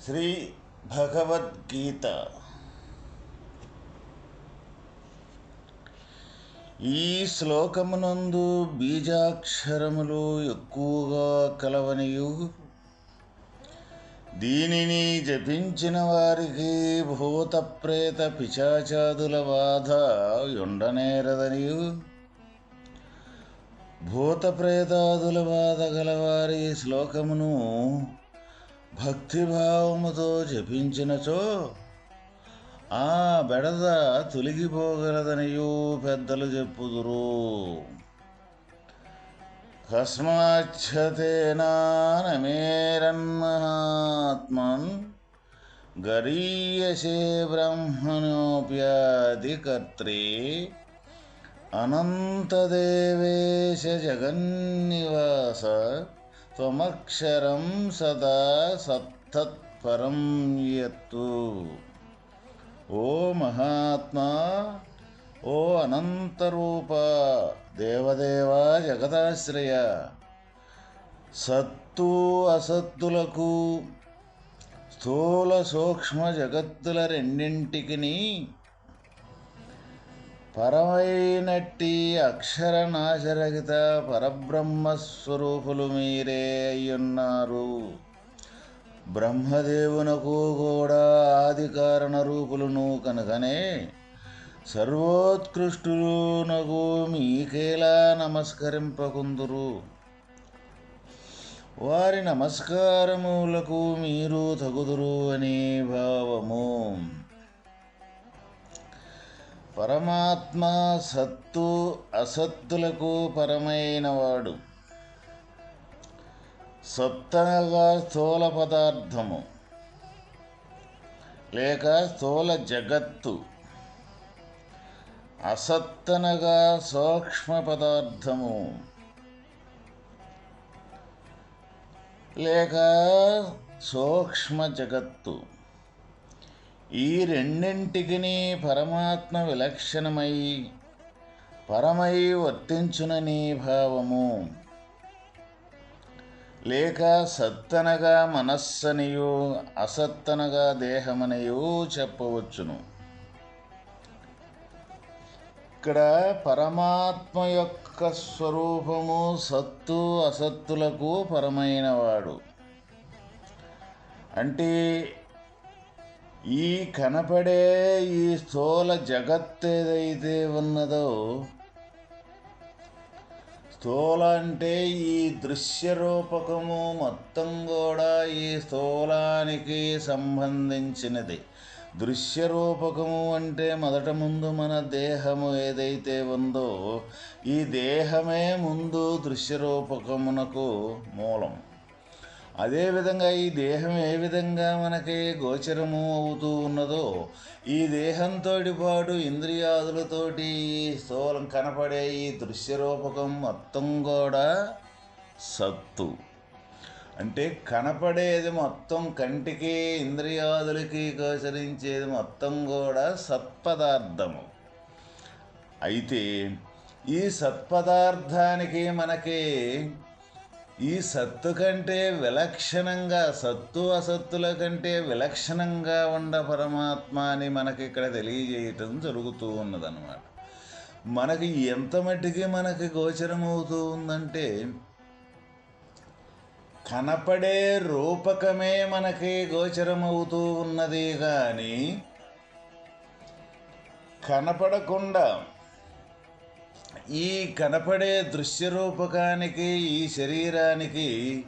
శ్రీ భగవద్గీత ఈ శ్లోకమునందు బీజాక్షరములు ఎక్కువగా కలవనియు. దీనిని జపించిన వారికి భూత ప్రేత పిశాచాదుల బాధ ఉండనేరదనియు భూత ప్రేతాదుల బాధ గలవారి శ్లోకమును భక్తిభావముతో జపించినచో ఆ బెడద తొలగిపోగలదనియు పెద్దలు చెప్పుదురు. కస్మాచ్చతేనానమేరన్మహాత్మన్ గరీయసే బ్రహ్మణోప్యాధికర్త్రే అనంతదేవేశ జగన్నివాస త్వమక్షరం సదా సత్తత్పరం యత్తు ఓ మహాత్మా ఓ అనంతరూప దేవదేవా జగదాశ్రయ సత్తు అసత్తులకు స్థూల సూక్ష్మ జగత్తుల రెండింటికి పరమైనట్టి అక్షర నాశరహిత పరబ్రహ్మస్వరూపులు మీరే అయ్యున్నారు. బ్రహ్మదేవునకు కూడా ఆది కారణ రూపులను కనుకనే సర్వోత్కృష్టునకు మీకేలా నమస్కరింపకుందురు? వారి నమస్కారములకు మీరు తగుదురు అనే భావము. పరమాత్మ సత్తు అసత్తులకు పరమైనవాడు. సత్తనగా స్థూల పదార్థము. లేక స్థూల జగత్తు. అసత్తనగా సూక్ష్మ పదార్థము. లేక సూక్ష్మ జగత్తు. ఈ రెండింటికి పరమాత్మ విలక్షణమై పరమై వర్తించునని భావము. లేక సత్తనగా మనస్సనియు అసత్తనగా దేహమనియు చెప్పవచ్చును. ఇక్కడ పరమాత్మ యొక్క స్వరూపము సత్తు అసత్తులకు పరమైనవాడు. అంటే ఈ కనపడే ఈ స్థూల జగత్ ఏదైతే ఉన్నదో స్థూల అంటే ఈ దృశ్య రూపకము మొత్తం కూడా ఈ స్థూలానికి సంబంధించినది. దృశ్య రూపకము అంటే మొదట ముందు మన దేహము ఏదైతే ఉందో ఈ దేహమే ముందు దృశ్య రూపకమునకు మూలం. అదేవిధంగా ఈ దేహం ఏ విధంగా మనకి గోచరము అవుతూ ఉన్నదో ఈ దేహంతోటి పాటు ఇంద్రియాదులతోటి స్థూలం కనపడే ఈ దృశ్యరూపకం మొత్తం కూడా సత్తు. అంటే కనపడేది మొత్తం కంటికి ఇంద్రియాదులకి గోచరించేది మొత్తం కూడా సత్పదార్థము. అయితే ఈ సత్పదార్థానికి మనకి ఈ సత్తు కంటే విలక్షణంగా సత్తు అసత్తుల కంటే విలక్షణంగా ఉండ పరమాత్మ అని మనకి ఇక్కడ తెలియజేయటం జరుగుతూ ఉన్నదన్నమాట. మనకి ఎంత మట్టికి మనకి గోచరమవుతూ ఉందంటే కనపడే రూపకమే మనకి గోచరమవుతూ ఉన్నది కానీ కనపడకుండా ఈ కనపడే దృశ్యరూపకానికి ఈ శరీరానికి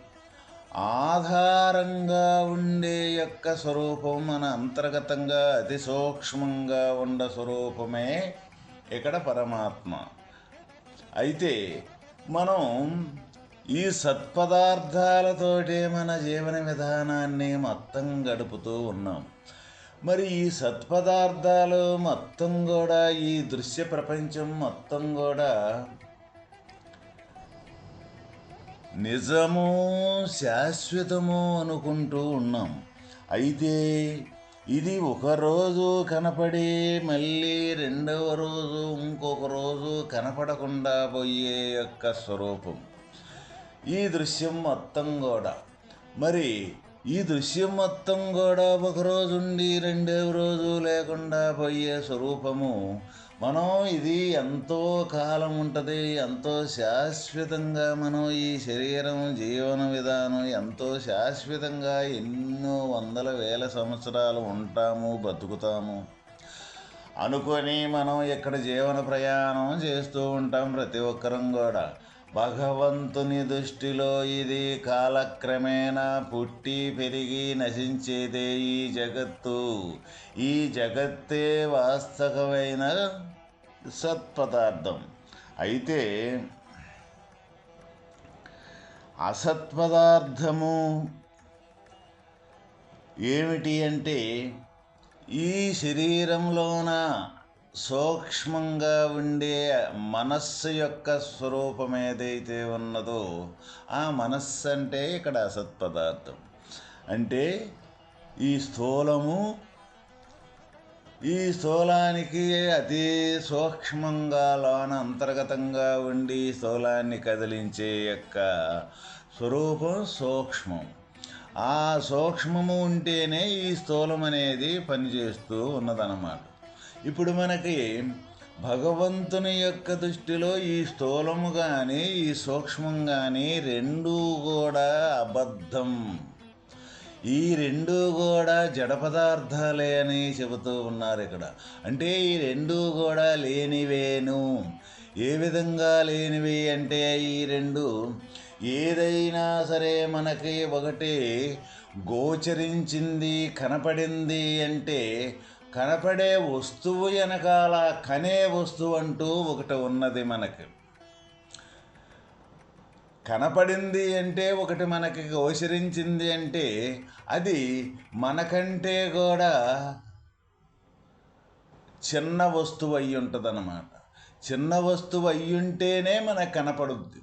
ఆధారంగా ఉండే యొక్క స్వరూపం మన అంతర్గతంగా అతి సూక్ష్మంగా ఉన్న స్వరూపమే ఇక్కడ పరమాత్మ. అయితే మనం ఈ సత్పదార్థాలతోటే మన జీవన విధానాన్ని మొత్తం గడుపుతూ ఉన్నాం. మరి ఈ సత్పదార్థాలు మొత్తం కూడా ఈ దృశ్య ప్రపంచం మొత్తం కూడా నిజము శాశ్వతము అనుకుంటూ ఉన్నాం. అయితే ఇది ఒకరోజు కనపడి మళ్ళీ రెండవ రోజు ఇంకొక రోజు కనపడకుండా పోయే యొక్క స్వరూపం. ఈ దృశ్యం మొత్తం కూడా. మరి ఈ దృశ్యం మొత్తం కూడా ఒకరోజుండి ఉండి రెండవ రోజు లేకుండా పోయే స్వరూపము. మనం ఇది ఎంతో కాలం ఉంటుంది ఎంతో శాశ్వతంగా మనం ఈ శరీరం జీవన విధానం ఎంతో శాశ్వతంగా ఎన్నో వందల వేల సంవత్సరాలు ఉంటాము బతుకుతాము. అనుకొని మనం ఇక్కడ జీవన ప్రయాణం చేస్తూ ఉంటాం ప్రతి ఒక్కరం కూడా. భగవంతుని దృష్టిలో ఇది కాలక్రమేణా పుట్టి పెరిగి నశించేదే ఈ జగత్తు. ఈ జగత్తే వాస్తవమైన సత్పదార్థం. అయితే అసత్పదార్థము ఏమిటి అంటే ఈ శరీరంలోన సూక్ష్మంగా ఉండే మనస్సు యొక్క స్వరూపం ఏదైతే ఉన్నదో ఆ మనస్సు అంటే ఇక్కడ అసత్పదార్థం. అంటే ఈ స్థూలము ఈ స్థూలానికి అతి సూక్ష్మంగా లోన అంతర్గతంగా ఉండి స్థూలాన్ని కదిలించే యొక్క స్వరూపం సూక్ష్మం. ఆ సూక్ష్మము ఉంటేనే ఈ స్థూలం అనేది పనిచేస్తూ ఉన్నదన్నమాట. ఇప్పుడు మనకి భగవంతుని యొక్క దృష్టిలో ఈ స్థూలము కానీ ఈ సూక్ష్మం కానీ రెండూ కూడా అబద్ధం. ఈ రెండు కూడా జడ పదార్థాలే అని చెబుతూ ఉన్నారు ఇక్కడ. అంటే ఈ రెండు కూడా లేనివేను. ఏ విధంగా లేనివి అంటే ఈ రెండు? ఏదైనా సరే మనకి ఒకటి గోచరించింది కనపడింది అంటే కనపడే వస్తువు వెనకాల కనే వస్తువు అంటూ ఒకటి ఉన్నది మనకి. కనపడింది అంటే ఒకటి మనకి గోచరించింది అంటే అది మనకంటే కూడా చిన్న వస్తువు అయి ఉంటుంది అన్నమాట చిన్న వస్తువు అయ్యుంటేనే మనకు కనపడుద్ది.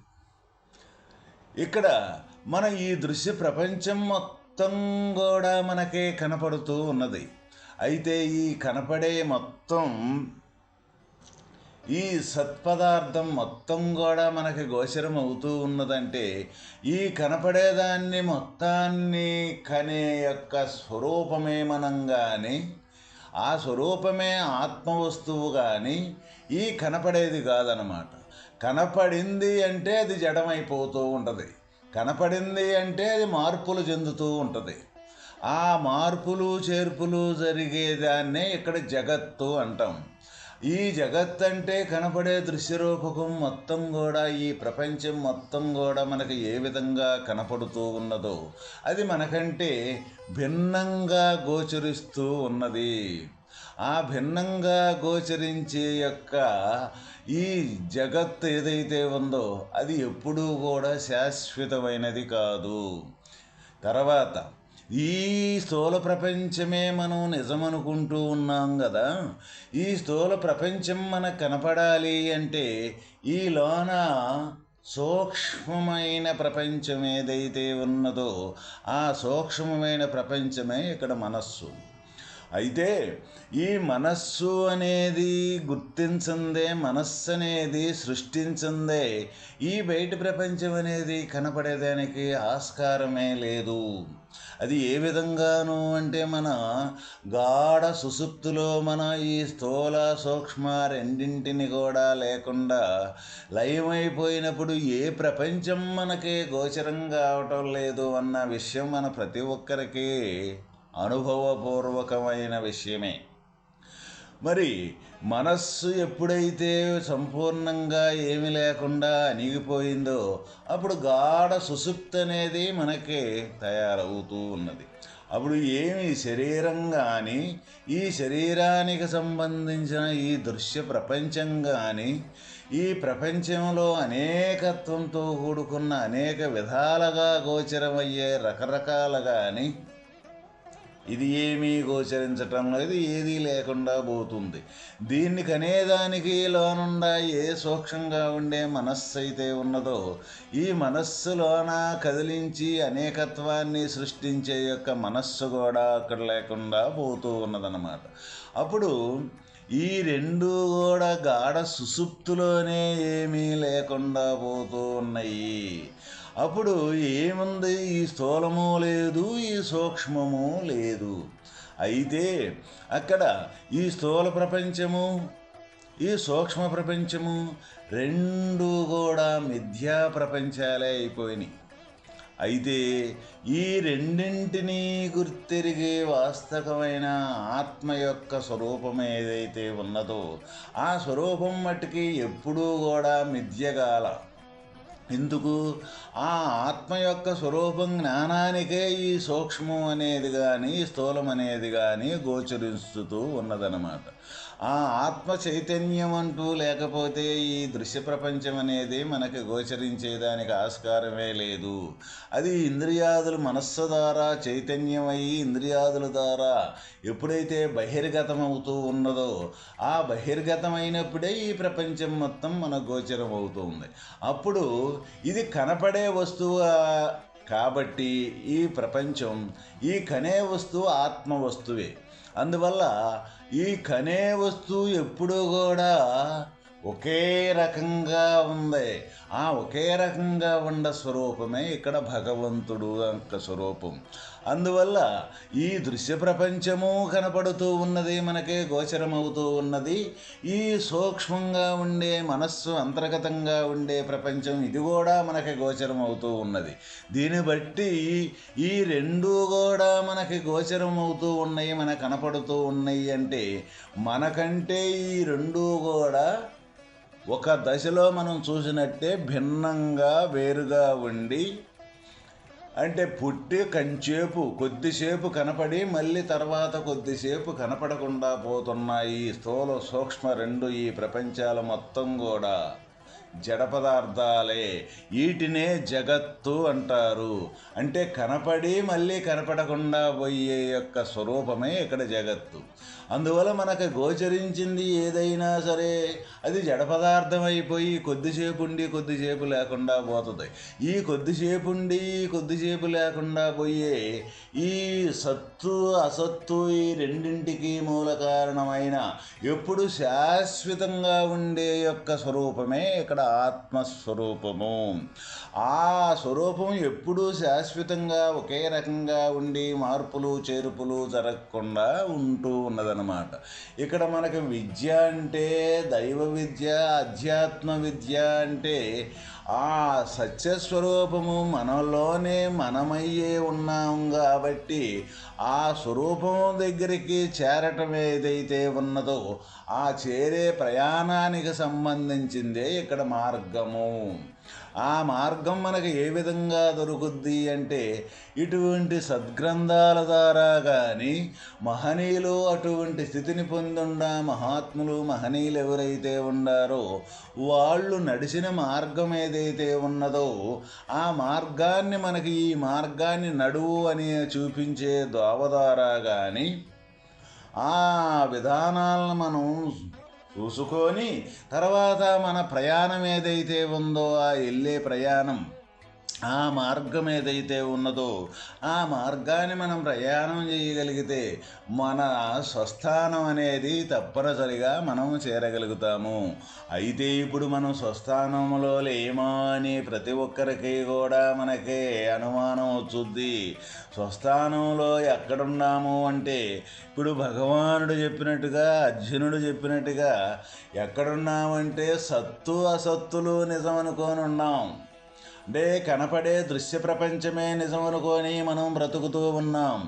ఇక్కడ మన ఈ దృశ్య ప్రపంచం మొత్తం కూడా మనకే కనపడుతూ ఉన్నది. అయితే ఈ కనపడే మొత్తం ఈ సత్పదార్థం మొత్తం కూడా మనకి గోచరం అవుతూ ఉన్నదంటే ఈ కనపడేదాన్ని మొత్తాన్ని కనే యొక్క స్వరూపమే మనం కానీ ఆ స్వరూపమే ఆత్మవస్తువు కానీ ఈ కనపడేది కాదనమాట. కనపడింది అంటే అది జడమైపోతూ ఉంటుంది. కనపడింది అంటే అది మార్పులు చెందుతూ ఉంటుంది. ఆ మార్పులు చేర్పులు జరిగేదాన్నే ఇక్కడ జగత్తు అంటాం. ఈ జగత్ అంటే కనపడే దృశ్యరూపకం మొత్తం కూడా ఈ ప్రపంచం మొత్తం కూడా మనకి ఏ విధంగా కనపడుతూ ఉన్నదో అది మనకంటే భిన్నంగా గోచరిస్తూ ఉన్నది. ఆ భిన్నంగా గోచరించే యొక్క ఈ జగత్ ఏదైతే ఉందో అది ఎప్పుడూ కూడా శాశ్వతమైనది కాదు. తర్వాత ఈ స్థూల ప్రపంచమే మనం నిజమనుకుంటూ ఉన్నాం కదా ఈ స్థూల ప్రపంచం మనకు కనపడాలి అంటే ఈ లోన సూక్ష్మమైన ప్రపంచం ఏదైతే ఉన్నదో ఆ సూక్ష్మమైన ప్రపంచమే ఇక్కడ మనస్సు. అయితే ఈ మనస్సు అనేది గుర్తించిందే మనస్సు అనేది సృష్టించిందే. ఈ బయట ప్రపంచం అనేది కనపడేదానికి ఆస్కారమే లేదు. అది ఏ విధంగాను అంటే మన గాఢ సుసుప్తిలో మన ఈ స్థూల సూక్ష్మ రెండింటిని కూడా లేకుండా లయమైపోయినప్పుడు ఏ ప్రపంచం మనకి గోచరం కావటం లేదు అన్న విషయం మన ప్రతి ఒక్కరికి అనుభవపూర్వకమైన విషయమే. మరి మనస్సు ఎప్పుడైతే సంపూర్ణంగా ఏమి లేకుండా అణిగిపోయిందో అప్పుడు గాఢ సుసుప్తి అనేది మనకి తయారవుతూ ఉన్నది. అప్పుడు ఏమి శరీరం కానీ ఈ శరీరానికి సంబంధించిన ఈ దృశ్య ప్రపంచం కానీ ఈ ప్రపంచంలో అనేకత్వంతో కూడుకున్న అనేక విధాలుగా గోచరమయ్యే రకరకాల కానీ ఇది ఏమీ గోచరించటం లేదు ఏదీ లేకుండా పోతుంది. దీన్ని కనేదానికి లోనుండా ఏ సూక్ష్మంగా ఉండే మనస్సు అయితే ఉన్నదో ఈ మనస్సులోన కదిలించి అనేకత్వాన్ని సృష్టించే యొక్క మనస్సు కూడా అక్కడ లేకుండా పోతూ ఉన్నదన్నమాట. అప్పుడు ఈ రెండు కూడా గాఢ సుసుప్తులోనే ఏమీ లేకుండా పోతూ ఉన్నాయి. అప్పుడు ఏముంది? ఈ స్థూలము లేదు ఈ సూక్ష్మము లేదు. అయితే అక్కడ ఈ స్థూల ప్రపంచము ఈ సూక్ష్మ ప్రపంచము రెండు కూడా మిథ్యా ప్రపంచాలే అయిపోయినాయి. అయితే ఈ రెండింటినీ గుర్తిరిగే వాస్తవమైన ఆత్మ యొక్క స్వరూపం ఏదైతే ఉన్నదో ఆ స్వరూపం మట్టుకి ఎప్పుడూ కూడా మిథ్యగాల. ఎందుకు? ఆ ఆత్మ యొక్క స్వరూపం జ్ఞానానికే ఈ సూక్ష్మం అనేది కానీ స్థూలం అనేది కానీ గోచరిస్తూ ఉన్నదన్నమాట. ఆ ఆత్మ చైతన్యం అంటూ లేకపోతే ఈ దృశ్య ప్రపంచం అనేది మనకి గోచరించేదానికి ఆస్కారమే లేదు. అది ఇంద్రియాదులు మనస్సు ద్వారా చైతన్యమయ్యి ఇంద్రియాదుల ద్వారా ఎప్పుడైతే బహిర్గతమవుతూ ఉన్నదో ఆ బహిర్గతమైనప్పుడే ఈ ప్రపంచం మొత్తం మన గోచరం అవుతుంది అప్పుడు ఇది కనపడే వస్తువు కాబట్టి ఈ ప్రపంచం ఈ కనే వస్తువు ఆత్మ వస్తువే. అందువల్ల ఈ కనే వస్తువు ఎప్పుడూ కూడా ఒకే రకంగా ఉంది. ఆ ఒకే రకంగా ఉన్న స్వరూపమే ఇక్కడ భగవంతుడు యొక్క స్వరూపం. అందువల్ల ఈ దృశ్య ప్రపంచము కనపడుతూ ఉన్నది మనకే గోచరమవుతూ ఉన్నది. ఈ సూక్ష్మంగా ఉండే మనస్సు అంతర్గతంగా ఉండే ప్రపంచం ఇది కూడా మనకి గోచరం అవుతూ ఉన్నది. దీన్ని బట్టి ఈ రెండు కూడా మనకి గోచరం అవుతూ ఉన్నాయి మనకు కనపడుతూ ఉన్నాయి అంటే మనకంటే ఈ రెండు కూడా ఒక దశలో మనం చూసినట్టే భిన్నంగా వేరుగా ఉండి అంటే పుట్టి కంచేపు కొద్దిసేపు కనపడి మళ్ళీ తర్వాత కొద్దిసేపు కనపడకుండా పోతున్నాయి స్థూల సూక్ష్మ రెండు ఈ ప్రపంచాల మొత్తం కూడా. జడ పదార్థాలే వీటినే జగత్తు అంటారు. అంటే కనపడి మళ్ళీ కనపడకుండా పోయే యొక్క స్వరూపమే ఇక్కడ జగత్తు. అందువల్ల మనకు గోచరించింది ఏదైనా సరే అది జడ పదార్థం అయిపోయి కొద్దిసేపు ఉండి కొద్దిసేపు లేకుండా పోతుంది. ఈ కొద్దిసేపు ఉండి కొద్దిసేపు లేకుండా పోయే ఈ సత్తు అసత్తు ఈ రెండింటికి మూల కారణమైన ఎప్పుడు శాశ్వతంగా ఉండే యొక్క స్వరూపమే ఇక్కడ ఆత్మస్వరూపము. ఆ స్వరూపం ఎప్పుడూ శాశ్వతంగా ఒకే రకంగా ఉండి మార్పులు చేర్పులు జరగకుండా ఉంటూ అనమాట ఇక్కడ మనకి విద్య అంటే దైవ విద్య అధ్యాత్మ విద్య అంటే ఆ సత్యస్వరూపము మనలోనే మనమయ్యే ఉన్నాం కాబట్టి ఆ స్వరూపం దగ్గరికి చేరటం ఏదైతే ఉన్నదో ఆ చేరే ప్రయాణానికి సంబంధించిందే ఇక్కడ మార్గము. ఆ మార్గం మనకు ఏ విధంగా దొరుకుద్ది అంటే ఇటువంటి సద్గ్రంథాల ద్వారా కానీ మహనీయులు అటువంటి స్థితిని పొందుండా మహాత్ములు మహనీయులు ఎవరైతే ఉండారో వాళ్ళు నడిచిన మార్గం ఏది ఏదైతే ఉన్నదో ఆ మార్గాన్ని మనకి ఈ మార్గాన్ని నడువు అని చూపించే దోవదారా ద్వారా కానీ ఆ విధానాలను మనం చూసుకొని తర్వాత మన ప్రయాణం ఏదైతే ఉందో ఆ వెళ్ళే ప్రయాణం ఆ మార్గం ఏదైతే ఉన్నదో ఆ మార్గాన్ని మనం ప్రయాణం చేయగలిగితే మన స్వస్థానం అనేది తప్పనిసరిగా మనం చేరగలుగుతాము. అయితే ఇప్పుడు మనం స్వస్థానంలో లేమా అని ప్రతి ఒక్కరికి కూడా మనకే అనుమానం వచ్చుద్ది. స్వస్థానంలో ఎక్కడున్నాము అంటే ఇప్పుడు భగవానుడు చెప్పినట్టుగా అర్జునుడు చెప్పినట్టుగా ఎక్కడున్నామంటే సత్తు అసత్తులు నిజం ఉన్నాం అంటే కనపడే దృశ్య ప్రపంచమే నిజం అనుకొని మనం బ్రతుకుతూ ఉన్నాం.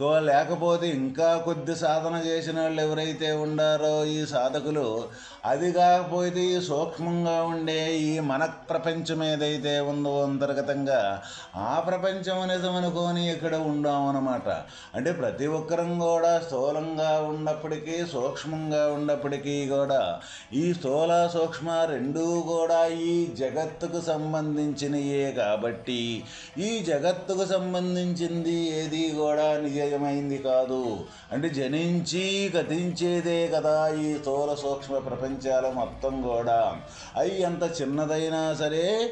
లేకపోతే ఇంకా కొద్ది సాధన చేసిన వాళ్ళు ఎవరైతే ఉండారో ఈ సాధకులు అది కాకపోతే ఈ సూక్ష్మంగా ఉండే ఈ మన ప్రపంచం ఏదైతే ఉందో అంతర్గతంగా ఆ ప్రపంచం నిజమనుకొని ఇక్కడ ఉండామన్నమాట. అంటే ప్రతి ఒక్కరం కూడా స్థూలంగా ఉన్నప్పటికీ సూక్ష్మంగా ఉన్నప్పటికీ కూడా ఈ స్థూల సూక్ష్మ రెండూ కూడా ఈ జగత్తుకు సంబంధించినయే కాబట్టి ఈ జగత్తుకు సంబంధించింది ఏది కూడా ప్రత్యయమైంది కాదు. అంటే జనించి గతించేదే కదా ఈ స్థూల సూక్ష్మ ప్రపంచాల మొత్తం కూడా. అవి ఎంత చిన్నదైనా సరే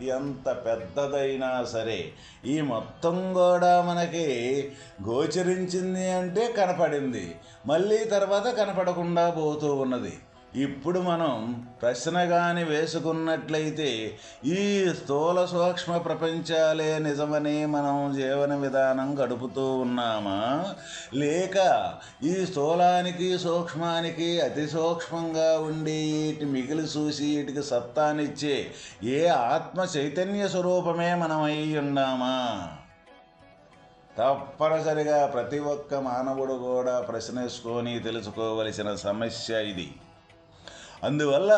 ఎంత పెద్దదైనా సరే ఈ మొత్తం కూడా మనకి గోచరించింది అంటే కనపడింది. మళ్ళీ తర్వాత కనపడకుండా పోతూ ఉన్నది. ఇప్పుడు మనం ప్రశ్నగాని వేసుకున్నట్లయితే ఈ స్థూల సూక్ష్మ ప్రపంచాలే నిజమని మనం జీవన విధానం గడుపుతూ ఉన్నామా? లేక ఈ స్థూలానికి సూక్ష్మానికి అతి సూక్ష్మంగా ఉండి వీటి మిగిలి చూసి వీటికి సత్తానిచ్చే ఏ ఆత్మ చైతన్య స్వరూపమే మనం అయి ఉన్నామా తప్పనిసరిగా ప్రతి ఒక్క మానవుడు కూడా ప్రశ్నేసుకొని తెలుసుకోవలసిన సమస్య ఇది. అందువల్ల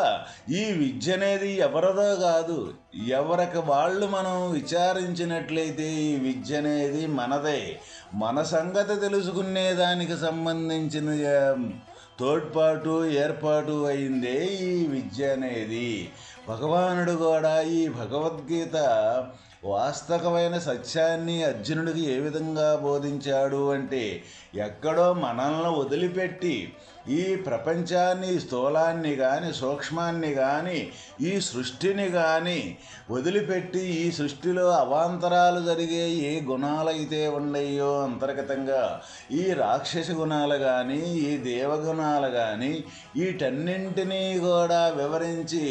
ఈ విద్య అనేది ఎవరిదో కాదు ఎవరికి వాళ్ళు మనం విచారించినట్లయితే ఈ విద్య అనేది మనదే. మన సంగతి తెలుసుకునే దానికి సంబంధించిన తోడ్పాటు ఏర్పాటు అయిందే ఈ విద్య అనేది. భగవానుడు కూడా ఈ భగవద్గీత వాస్తవమైన సత్యాన్ని అర్జునుడికి ఏ విధంగా బోధించాడు అంటే ఎక్కడో మనల్ని వదిలిపెట్టి ఈ ప్రపంచాన్ని స్థూలాన్ని కానీ సూక్ష్మాన్ని కానీ ఈ సృష్టిని కానీ వదిలిపెట్టి ఈ సృష్టిలో అవాంతరాలు జరిగే ఏ గుణాలైతే ఉన్నాయో అంతర్గతంగా ఈ రాక్షస గుణాలు కానీ ఈ దేవగుణాలు కానీ వీటన్నింటినీ కూడా వివరించి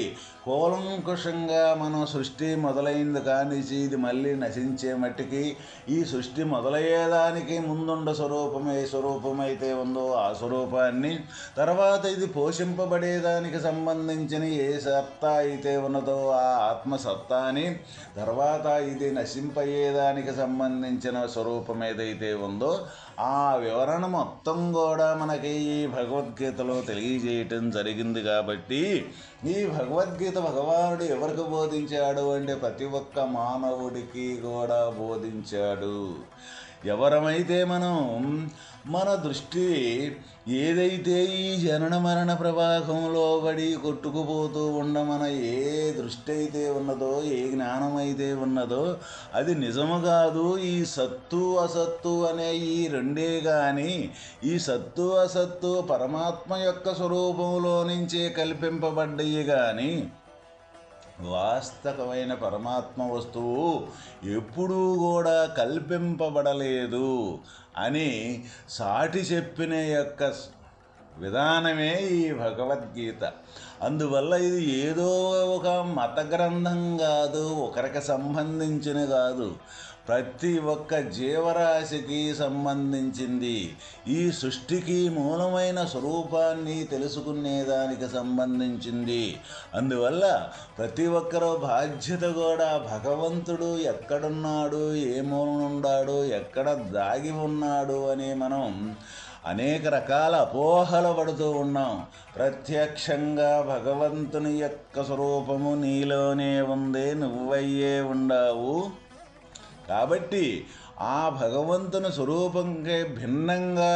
కూలంకుషంగా మనం సృష్టి మొదలైంది కానీ ఇది మళ్ళీ నశించే మట్టికి ఈ సృష్టి మొదలయ్యేదానికి ముందుండ స్వరూపమే స్వరూపమైతే ఉందో ఆ స్వరూపాన్ని తర్వాత ఇది పోషింపబడేదానికి సంబంధించిన ఏ సత్తా అయితే ఉన్నదో ఆ ఆత్మసత్తాని తర్వాత ఇది నశింపయ్యేదానికి సంబంధించిన స్వరూపం ఏదైతే ఉందో ఆ వివరణ మొత్తం కూడా మనకి ఈ భగవద్గీతలో తెలియజేయటం జరిగింది కాబట్టి ఈ భగవద్గీత భగవానుడు ఎవరికి బోధించాడు అంటే ప్రతి ఒక్క మానవుడికి కూడా బోధించాడు. ఎవరమైతే మనం మన దృష్టి ఏదైతే ఈ జనన మరణ ప్రవాహంలో పడి కొట్టుకుపోతూ ఉండమన ఏ దృష్టి అయితే ఉన్నదో ఏ జ్ఞానం అయితే ఉన్నదో అది నిజము కాదు. ఈ సత్తు అసత్తు అనే ఈ రెండే కానీ ఈ సత్తు అసత్తు పరమాత్మ యొక్క స్వరూపంలో నుంచే కల్పింపబడ్డయి కానీ వాస్తవమైన పరమాత్మ వస్తువు ఎప్పుడూ కూడా కల్పింపబడలేదు అని సాటి చెప్పిన యొక్క విధానమే ఈ భగవద్గీత. అందువల్ల ఇది ఏదో ఒక మత గ్రంథం కాదు ఒకరికి సంబంధించిన కాదు. ప్రతి ఒక్క జీవరాశికి సంబంధించింది. ఈ సృష్టికి మూలమైన స్వరూపాన్ని తెలుసుకునేదానికి సంబంధించింది. అందువల్ల ప్రతి ఒక్కరూ బాధ్యత కూడా భగవంతుడు ఎక్కడున్నాడు ఏ మూలనున్నాడు ఎక్కడ దాగి ఉన్నాడు అని మనం అనేక రకాల అపోహలు పడుతూ ఉన్నాం. ప్రత్యక్షంగా భగవంతుని యొక్క స్వరూపము నీలోనే ఉంది నువ్వయ్యే ఉండావు. కాబట్టి ఆ భగవంతుని స్వరూపంకి భిన్నంగా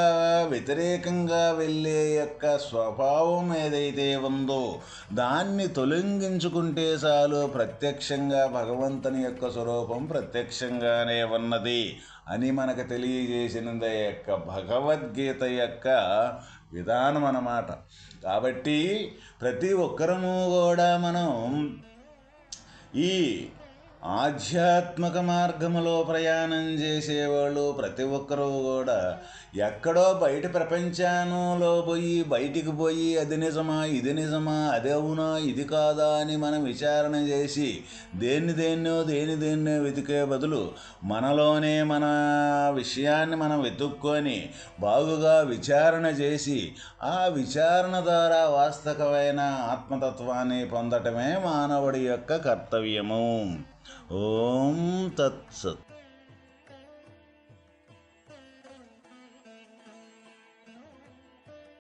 వ్యతిరేకంగా వెళ్ళే యొక్క స్వభావం ఏదైతే ఉందో దాన్ని తొలగించుకుంటే చాలు ప్రత్యక్షంగా భగవంతుని యొక్క స్వరూపం ప్రత్యక్షంగానే ఉన్నది అని మనకు తెలియజేసినది యొక్క భగవద్గీత యొక్క విధానం అన్నమాట. కాబట్టి ప్రతి ఒక్కరము కూడా మనం ఈ ఆధ్యాత్మిక మార్గములో ప్రయాణం చేసేవాళ్ళు ప్రతి ఒక్కరూ కూడా ఎక్కడో బయట ప్రపంచంలో పోయి బయటికి పోయి అది నిజమా ఇది నిజమా అది అవునా ఇది కాదా అని మనం విచారణ చేసి దేన్ని దేన్నో దేని దేన్నో వెతికే బదులు మనలోనే మన విషయాన్ని మనం వెతుక్కొని బాగుగా విచారణ చేసి ఆ విచారణ ద్వారా వాస్తవమైన ఆత్మతత్వాన్ని పొందటమే మానవుడి యొక్క కర్తవ్యము. ఓం తత్సత్